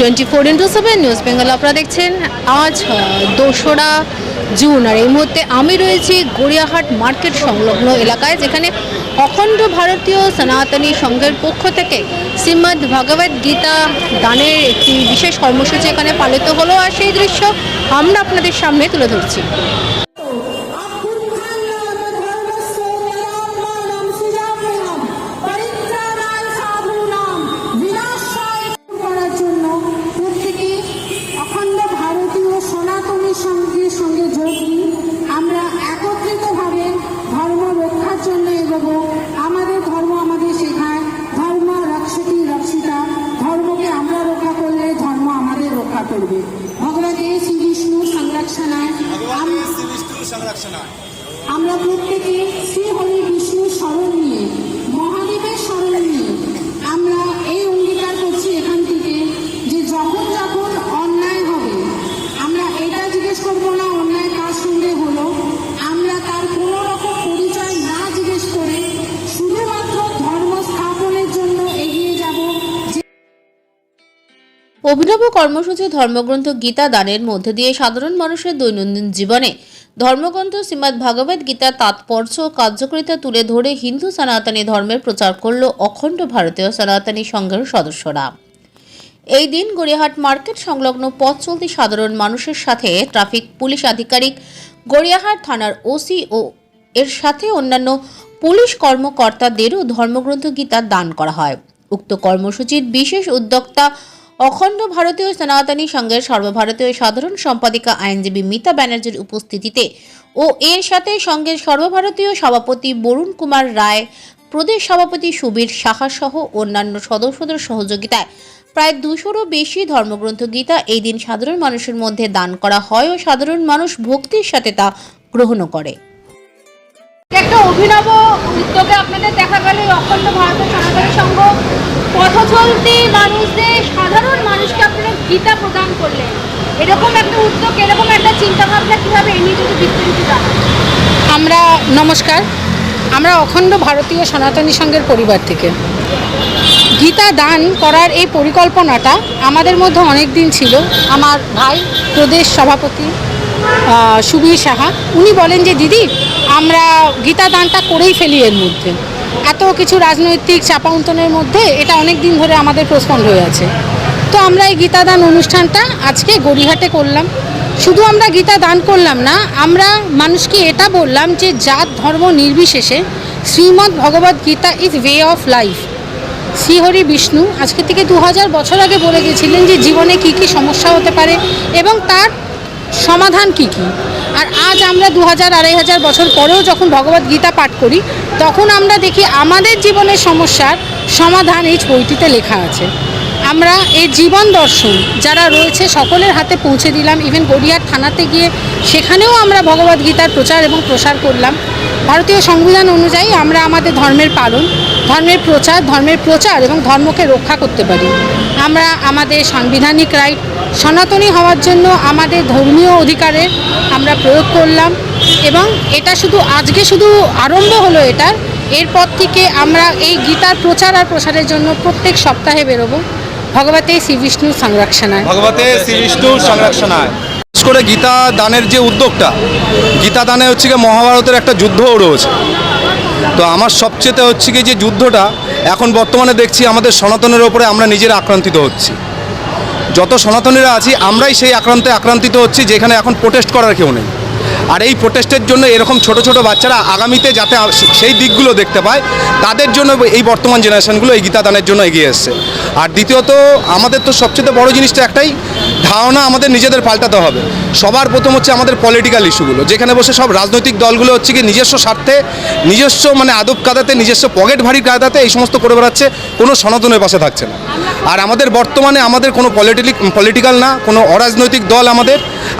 Twenty four into seven news Bengal আপনারা দেখছেন আজ দোসরা জুন। আর এই মুহূর্তে আমি রয়েছি গড়িয়াহাট মার্কেট সংলগ্ন এলাকায়, যেখানে অখণ্ড ভারতীয় সনাতনী সংঘের পক্ষ থেকে শ্রীমদ্ ভগবদ গীতা দানের একটি বিশেষ কর্মসূচি এখানে পালিত হলো। আর সেই দৃশ্য আমরা আপনাদের সামনে তুলে ধরছি। করবে। ভগবতী শ্রী বিষ্ণু সংরক্ষণায় আম- আমরা প্রত্যেকে অভিনব কর্মসূচি ধর্মগ্রন্থ গীতা দানের মধ্যে দিয়ে সাধারণ মানুষের দৈনন্দিন জীবনে ধর্মগ্রন্থ শ্রীমদ্ ভাগবত গীতার তাৎপর্য ও কার্যকারিতা তুলে ধরে হিন্দু সনাতনী ধর্মের প্রচার করল অখণ্ড ভারতীয় সনাতনী সংঘের সদস্যরা। এই দিন গড়িয়াহাট মার্কেট সংলগ্ন পথ চলতি সাধারণ মানুষের সাথে ট্রাফিক পুলিশ আধিকারিক গড়িয়াহাট থানার ওসি ও এর সাথে অন্যান্য পুলিশ কর্মকর্তাদেরও ধর্মগ্রন্থ গীতা দান করা হয়। উক্ত কর্মসূচির বিশেষ উদ্যোক্তা অখণ্ড ভারতীয় সনাতনী সংঘের সর্বভারতীয় সাধারণ সম্পাদিকা আইনজীবী মিতা ব্যানার্জির উপস্থিতিতে ও এর সাথে সংঘের সর্বভারতীয় সভাপতি বরুণ কুমার রায়, প্রদেশ সভাপতি সুবীর সাহা সহ অন্যান্য সদস্যদের সহযোগিতায় প্রায় দুশোরও বেশি ধর্মগ্রন্থ গীতা এই দিন সাধারণ মানুষের মধ্যে দান করা হয় ও সাধারণ মানুষ ভক্তির সাথে তা গ্রহণও করে। একটা অভিনব উদ্যোগে আপনাদের দেখা গেল অখণ্ড ভারতের সনাতনী সংঘ পথ চলতি মানুষদের, সাধারণ মানুষকে আপনারা গীতা প্রদান করলেন। এরকম একটা উদ্যোগ, এরকম একটা চিন্তা ভাবনা কীভাবে এ যদি বিস্তারিত আমরা, নমস্কার। আমরা অখণ্ড ভারতীয় সনাতনী সংঘের পরিবার থেকে। গীতা দান করার এই পরিকল্পনাটা আমাদের মধ্যে অনেক দিন ছিল। আমার ভাই প্রদেশ সভাপতি সুবীর সাহা, উনি বলেন যে, দিদি, আমরা গীতা দানটা করেই ফেলি এর মধ্যে। এত কিছু রাজনৈতিক চাপাউন্তনের মধ্যে এটা অনেক দিন ধরে আমাদের প্রস্পন্ড হয়ে আছে। তো আমরা এই গীতা দান অনুষ্ঠানটা আজকে গড়িহাটে করলাম। শুধু আমরা গীতা দান করলাম না, আমরা মানুষকে এটা বললাম যে জাত, ধর্ম নির্বিশেষে Shrimad Bhagavad Gita is way of life. Shrihari Vishnu আজকে থেকে দু হাজার বছর আগে বলে গেছিলেন যে জীবনে কি কি সমস্যা হতে পারে এবং তার সমাধান কি কি? আর আজ আমরা দু হাজার আড়াই হাজার বছর পরেও যখন ভগবদ গীতা পাঠ করি, তখন আমরা দেখি আমাদের জীবনের সমস্যার সমাধান এই বইটিতে লেখা আছে। আমরা এই জীবন দর্শন যারা রয়েছে, সকলের হাতে পৌঁছে দিলাম। ইভেন গড়িয়ার থানাতে গিয়ে সেখানেও আমরা ভগবদ গীতার প্রচার এবং প্রসার করলাম। ভারতীয় সংবিধান অনুযায়ী আমরা আমাদের ধর্মের পালন, ধর্মের প্রচার ধর্মের প্রচার এবং ধর্মকে রক্ষা করতে পারি। আমরা আমাদের সাংবিধানিক রাইট সনাতনী হওয়ার জন্য আমাদের ধর্মীয় অধিকারের আমরা প্রয়োগ করলাম এবং এটা শুধু আজকে শুধু আরম্ভ হলো এটার। এরপর থেকে আমরা এই গীতার প্রচার আর প্রসারের জন্য প্রত্যেক সপ্তাহে বেরোবো। ভগবতে শ্রী বিষ্ণু সংরক্ষণায়। ভগবতে শ্রী বিষ্ণু সংরক্ষণায়। বিশেষ করে গীতা দানের যে উদ্যোগটা, গীতা দানে হচ্ছে কি মহাভারতের একটা যুদ্ধও রয়েছে। তো আমার সবচেয়ে হচ্ছে কি যে যুদ্ধটা, এখন বর্তমানে দেখছি আমাদের সনাতনের ওপরে আমরা নিজেরা আক্রান্তিত হচ্ছি। যত সনাতনীরা আছি, আমরাই সেই আক্রান্তে আক্রান্তিত হচ্ছি, যেখানে এখন প্রোটেস্ট করার কেউ নেই। আর এই প্রোটেস্টের জন্য এরকম ছোট ছোট বাচ্চারা আগামীতে যাতে সেই দিকগুলো দেখতে পায়, তাদের জন্য এই বর্তমান জেনারেশানগুলো এই গীতা দানের জন্য এগিয়ে এসছে। আর দ্বিতীয়ত, আমাদের তো সবচেয়ে বড় জিনিসটা একটাই ধারণা আমাদের নিজেদের পাল্টাতে হবে। সবার প্রথম হচ্ছে আমাদের পলিটিক্যাল ইস্যুগুলো যেখানে বসে সব রাজনৈতিক দলগুলো হচ্ছে কি নিজস্ব স্বার্থে, নিজস্ব মানে আদব কাদাতে নিজস্ব পকেট ভারী কাদাতে এই সমস্ত করে বেড়াচ্ছে, কোনো সনাতনের পাশে থাকছে না। আর আমাদের বর্তমানে আমাদের কোনো পলিটিক পলিটিক্যাল না, কোনো অরাজনৈতিক দল আমাদের,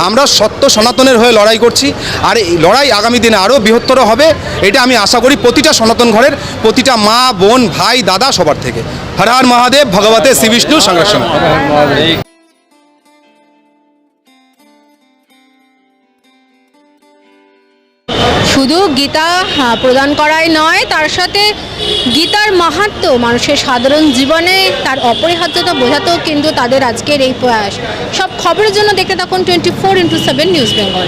আমরা সত্য সনাতনের হয়ে লড়াই করছি। আর এই লড়াই আগামী দিনে আরও বৃহত্তর হবে, এটা আমি আশা করি প্রতিটা সনাতন ঘরের, প্রতিটা মা, বোন, ভাই, দাদা সবার থেকে। হর হর মহাদেব, ভগবতে শ্রী বিষ্ণু সংরক্ষণ। শুধু গীতা প্রদান করাই নয়, তার সাথে গীতার মাহাত্ম মানুষের সাধারণ জীবনে তার অপরিহার্যতা বোঝাতেও কিন্তু তাদের আজকের এই প্রয়াস। সব খবরের জন্য দেখতে থাকুন twenty four into seven news Bengal.